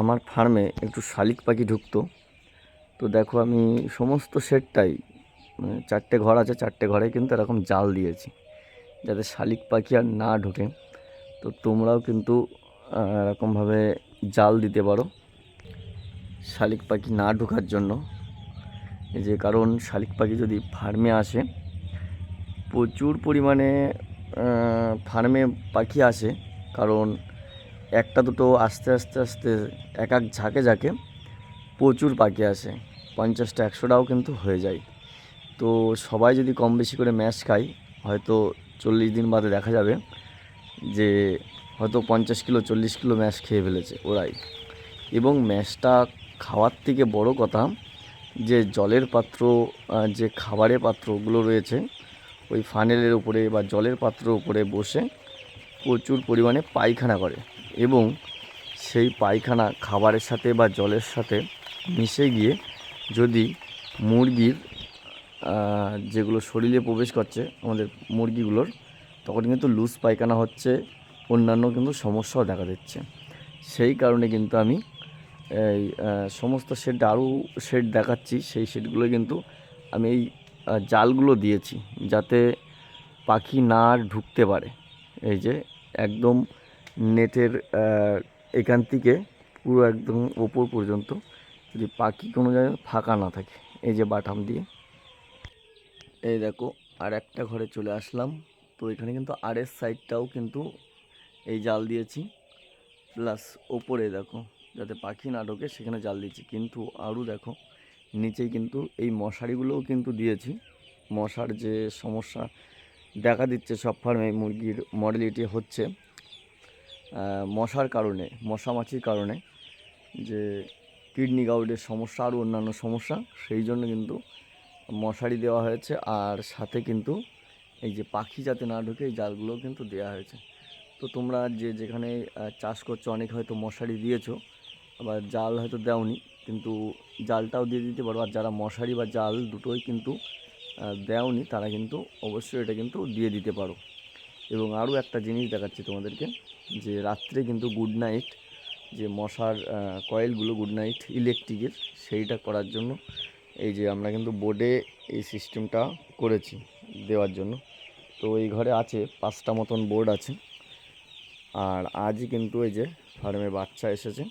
আমার ফার্মে একটু শালিক পাখি ঢুকতো। তো দেখো আমি সমস্ত সেটটাই মানে চারটে ঘর আছে, চারটে ঘরে কিন্তু এরকম জাল দিয়েছি, যাতে শালিক পাখি আর না ঢোকে। তো তোমরাও কিন্তু এরকমভাবে জাল দিতে পারো শালিক পাখি না ঢোকার জন্য। যে কারণ শালিক পাখি যদি ফার্মে আসে, প্রচুর পরিমাণে ফার্মে পাখি আসে, কারণ একটা দুটো আস্তে আস্তে আস্তে এক এক ঝাঁকে ঝাঁকে প্রচুর পাখি আসে। পঞ্চাশটা, একশোটাও কিন্তু হয়ে যায়। তো সবাই যদি কম বেশি করে ম্যাশ খায়, হয়তো চল্লিশ দিন বাদে দেখা যাবে যে হয়তো পঞ্চাশ কিলো, চল্লিশ কিলো ম্যাশ খেয়ে ফেলেছে ওরাই। এবং ম্যাশটা খাওয়ার থেকে বড় কথা যে জলের পাত্র যে খাবারের পাত্রগুলো রয়েছে, ওই ফানেলের উপরে বা জলের পাত্রের উপরে বসে প্রচুর পরিমাণে পায়খানা করে। এবং সেই পায়খানা খাবারের সাথে বা জলের সাথে মিশে গিয়ে যদি মুরগির যেগুলো শরীরে প্রবেশ করছে আমাদের মুরগিগুলোর, তখন কিন্তু লুজ পায়খানা হচ্ছে, অন্যান্য কিন্তু সমস্যাও দেখা দিচ্ছে। সেই কারণে কিন্তু আমি এই সমস্ত শেড আরও শেড দেখাচ্ছি, সেই শেডগুলো কিন্তু আমি এই জালগুলো দিয়েছি যাতে পাখি না ঢুকতে পারে। এই যে একদম নেটের এখান থেকে পুরো একদম ওপর পর্যন্ত যদি পাখি কোনো জায়গায় ফাঁকা না থাকে, এই যে বাটাম দিয়ে। এই দেখো, আর একটা ঘরে চলে আসলাম। তো এখানে কিন্তু আরের সাইডটাও কিন্তু এই জাল দিয়েছি। প্লাস ওপরে দেখো, যাতে পাখি না ঢোকে সেখানে জাল দিয়েছি। কিন্তু আরও দেখো, নিচেই কিন্তু এই মশারিগুলোও কিন্তু দিয়েছি। মশার যে সমস্যা দেখা দিচ্ছে সব ফার্মে, মুরগির মডেলিটি হচ্ছে। মশার কারণে মশা মাছির কারণে যে কিডনি গাউডের সমস্যা আরও অন্যান্য সমস্যা, সেই জন্য কিন্তু মশারি দেওয়া হয়েছে। আর সাথে কিন্তু এই যে পাখি যাতে না ঢুকে, এই জালগুলোও কিন্তু দেওয়া হয়েছে। তো তোমরা যে যেখানে চাষ করছ, অনেক হয়তো মশারি দিয়েছ, আবার জাল হয়তো দেওনি, কিন্তু জালটাও দিয়ে দিতে পারো। আর যারা মশারি বা জাল দুটোই কিন্তু দেওনি, তারা কিন্তু অবশ্যই এটা কিন্তু দিয়ে দিতে পারো। এবং আরও একটা জিনিস দেখাচ্ছি তোমাদেরকে, যে রাত্রে কিন্তু গুড নাইট যে মশার কয়েলগুলো গুড নাইট ইলেকট্রিকের সেইটা করার জন্য এই যে আমরা কিন্তু বোর্ডে এই সিস্টেমটা করেছি দেওয়ার জন্য। তো এই ঘরে আছে পাঁচটা মতন বোর্ড আছে। আর আজই কিন্তু এই যে ফার্মে বাচ্চা এসেছে।